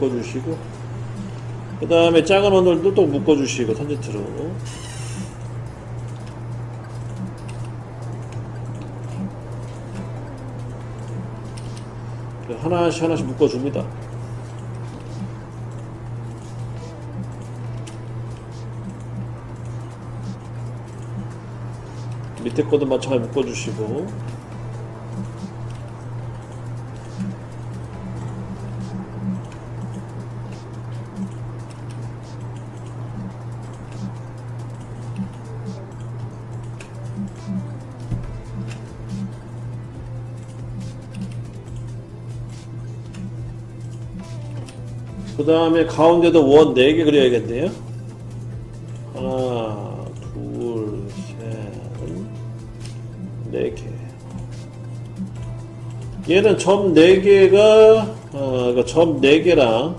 묶어주시고 그 다음에 작은 원들도 또 묶어주시고 탄젠트로 하나씩 하나씩 묶어줍니다. 밑에 것도 마찬가지 묶어주시고 그 다음에 가운데도 원 4개 그려야겠네요. 하나, 둘, 셋, 네 개. 얘는 점 4개가, 어, 점 4개랑